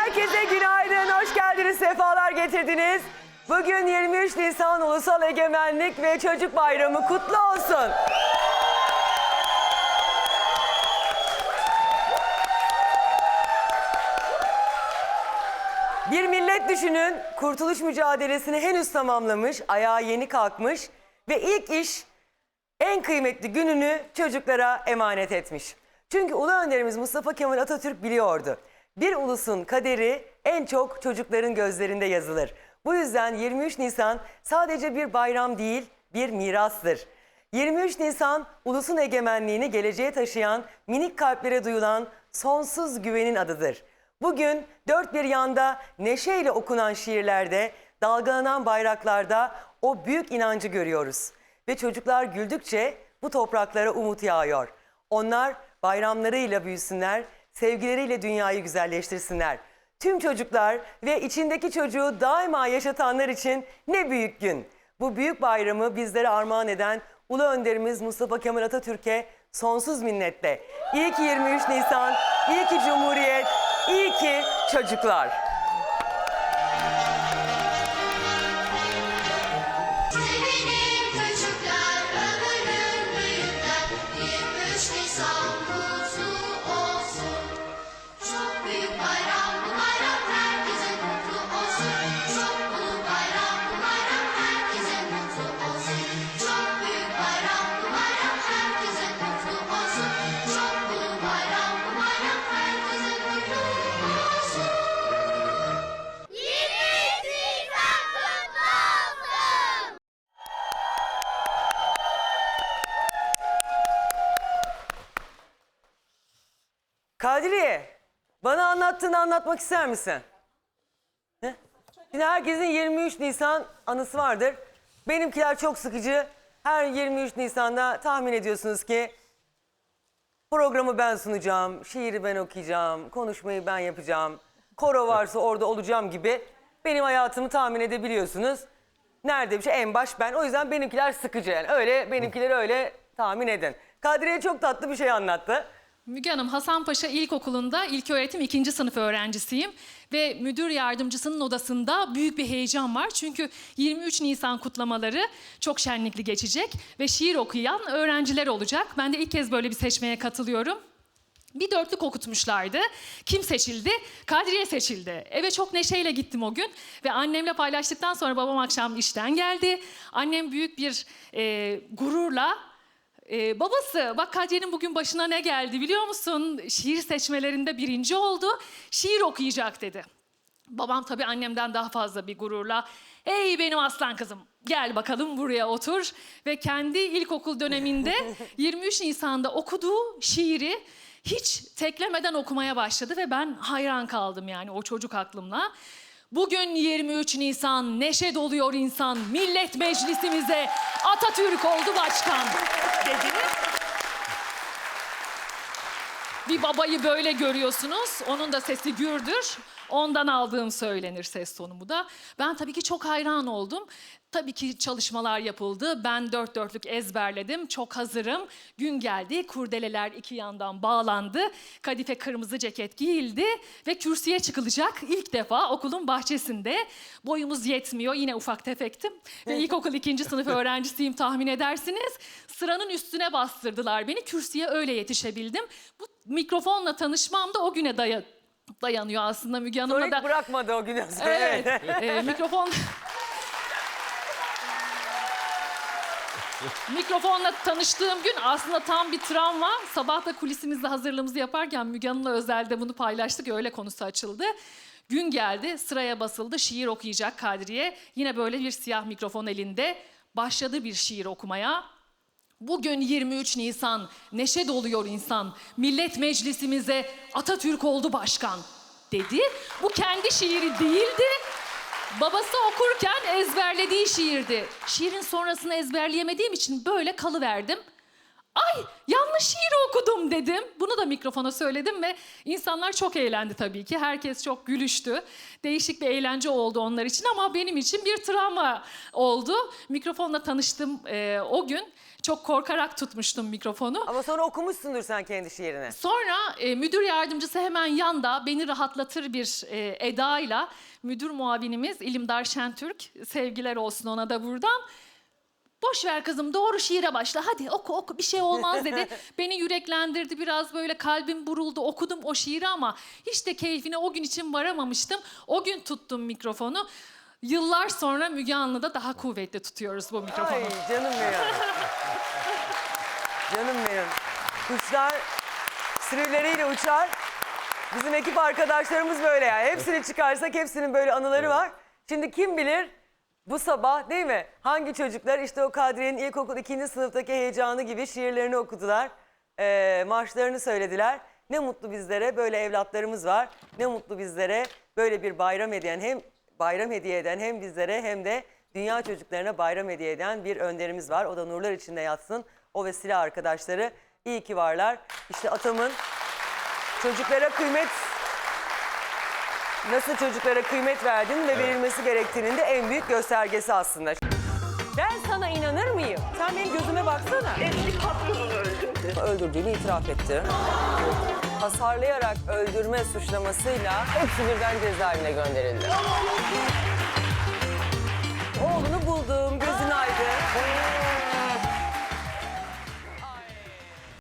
Herkese günaydın, hoş geldiniz, sefalar getirdiniz. Bugün 23 Nisan Ulusal Egemenlik ve Çocuk Bayramı kutlu olsun. Bir millet düşünün, kurtuluş mücadelesini henüz tamamlamış, ayağa yeni kalkmış ve ilk iş en kıymetli gününü çocuklara emanet etmiş. Çünkü Ulu Önderimiz Mustafa Kemal Atatürk biliyordu. Bir ulusun kaderi en çok çocukların gözlerinde yazılır. Bu yüzden 23 Nisan sadece bir bayram değil, bir mirastır. 23 Nisan ulusun egemenliğini geleceğe taşıyan, minik kalplere duyulan sonsuz güvenin adıdır. Bugün dört bir yanda neşeyle okunan şiirlerde, dalgalanan bayraklarda o büyük inancı görüyoruz. Ve çocuklar güldükçe bu topraklara umut yağıyor. Onlar bayramlarıyla büyüsünler, sevgileriyle dünyayı güzelleştirsinler. Tüm çocuklar ve içindeki çocuğu daima yaşatanlar için ne büyük gün. Bu büyük bayramı bizlere armağan eden Ulu Önderimiz Mustafa Kemal Atatürk'e sonsuz minnetle. İyi ki 23 Nisan, iyi ki Cumhuriyet, iyi ki çocuklar. Kadriye, bana anlattığını anlatmak ister misin? He? Şimdi herkesin 23 Nisan anısı vardır. Benimkiler çok sıkıcı. Her 23 Nisan'da tahmin ediyorsunuz ki programı ben sunacağım, şiiri ben okuyacağım, konuşmayı ben yapacağım. Koro varsa orada olacağım gibi benim hayatımı tahmin edebiliyorsunuz. Nerede bir şey en baş ben. O yüzden benimkiler sıkıcı yani. Öyle benimkileri öyle tahmin edin. Kadriye çok tatlı bir şey anlattı. Müge Hanım, Hasanpaşa İlkokulu'nda ilköğretim ikinci sınıf öğrencisiyim. Ve müdür yardımcısının odasında büyük bir heyecan var. Çünkü 23 Nisan kutlamaları çok şenlikli geçecek ve şiir okuyan öğrenciler olacak. Ben de ilk kez böyle bir seçmeye katılıyorum. Bir dörtlük okutmuşlardı. Kim seçildi? Kadriye seçildi. Eve çok neşeyle gittim o gün. Ve annemle paylaştıktan sonra babam akşam işten geldi. Annem büyük bir e, gururla ee, babası bak Kadriye'nin bugün başına ne geldi biliyor musun? Şiir seçmelerinde birinci oldu. Şiir okuyacak dedi. Babam tabii annemden daha fazla bir gururla Ey benim aslan kızım gel bakalım buraya otur. Ve kendi ilkokul döneminde 23 Nisan'da okuduğu şiiri hiç teklemeden okumaya başladı ve ben hayran kaldım yani o çocuk aklımla. Bugün 23 Nisan neşe doluyor insan millet meclisimize Atatürk oldu başkan dediniz. Bir babayı böyle görüyorsunuz. Onun da sesi gürdür. Ondan aldığım söylenir ses tonumu da. Ben tabii ki çok hayran oldum. Tabii ki çalışmalar yapıldı. Ben dört dörtlük ezberledim. Çok hazırım. Gün geldi. Kurdeleler iki yandan bağlandı. Kadife kırmızı ceket giyildi. Ve kürsüye çıkılacak ilk defa okulun bahçesinde. Boyumuz yetmiyor. Yine ufak tefektim. Ve ilkokul ikinci sınıf öğrencisiyim tahmin edersiniz. Sıranın üstüne bastırdılar beni. Kürsüye öyle yetişebildim. Bu mikrofonla tanışmam da o güne daya dayanıyor aslında Müge Hanım'la da. bırakmadı o günden sonra. Evet. Ee, mikrofon... Mikrofonla tanıştığım gün aslında tam bir travma. Sabah da kulisimizde hazırlığımızı yaparken Müge Hanım'la özelde bunu paylaştık. Öyle konusu açıldı. Gün geldi, sıraya basıldı. Şiir okuyacak Kadriye. Yine böyle bir siyah mikrofon elinde. Başladı bir şiir okumaya. Bugün 23 Nisan, neşe doluyor insan. Millet meclisimize Atatürk oldu başkan dedi. Bu kendi şiiri değildi. Babası okurken ezberlediği şiirdi. Şiirin sonrasını ezberleyemediğim için böyle kalıverdim. Ay yanlış şiir okudum dedim. Bunu da mikrofona söyledim ve insanlar çok eğlendi tabii ki. Herkes çok gülüştü. Değişik bir eğlence oldu onlar için ama benim için bir travma oldu. Mikrofonla tanıştım e, o gün. Çok korkarak tutmuştum mikrofonu. Ama sonra okumuşsundur sen kendi şiirini. Sonra e, müdür yardımcısı hemen yanda beni rahatlatır bir e, edayla müdür muavinimiz İlimdar Şentürk sevgiler olsun ona da buradan. Boş ver kızım doğru şiire başla hadi oku oku bir şey olmaz dedi. Beni yüreklendirdi biraz böyle kalbim buruldu okudum o şiiri ama hiç de keyfine o gün için varamamıştım. O gün tuttum mikrofonu. Yıllar sonra Müge Anlı'da daha kuvvetli tutuyoruz bu mikrofonu. Ay canım benim. canım benim. Kuşlar sürüleriyle uçar. Bizim ekip arkadaşlarımız böyle yani. Hepsini çıkarsak hepsinin böyle anıları var. Şimdi kim bilir bu sabah değil mi? Hangi çocuklar işte o Kadriye'nin ilkokul ikinci sınıftaki heyecanı gibi şiirlerini okudular. Ee, marşlarını söylediler. Ne mutlu bizlere böyle evlatlarımız var. Ne mutlu bizlere böyle bir bayram hediyen hem bayram hediye eden hem bizlere hem de dünya çocuklarına bayram hediye eden bir önderimiz var. O da nurlar içinde yatsın. O ve silah arkadaşları iyi ki varlar. İşte atamın çocuklara kıymet nasıl çocuklara kıymet verdiğinin ve verilmesi gerektiğinin de en büyük göstergesi aslında. Ben sana inanır mıyım? Sen benim gözüme baksana. Eski patronunu öldürdü. Öldürdüğünü itiraf etti. Hasarlayarak öldürme suçlamasıyla hepsi birden cezaevine gönderildi. Oğlunu buldum, gözün aydın.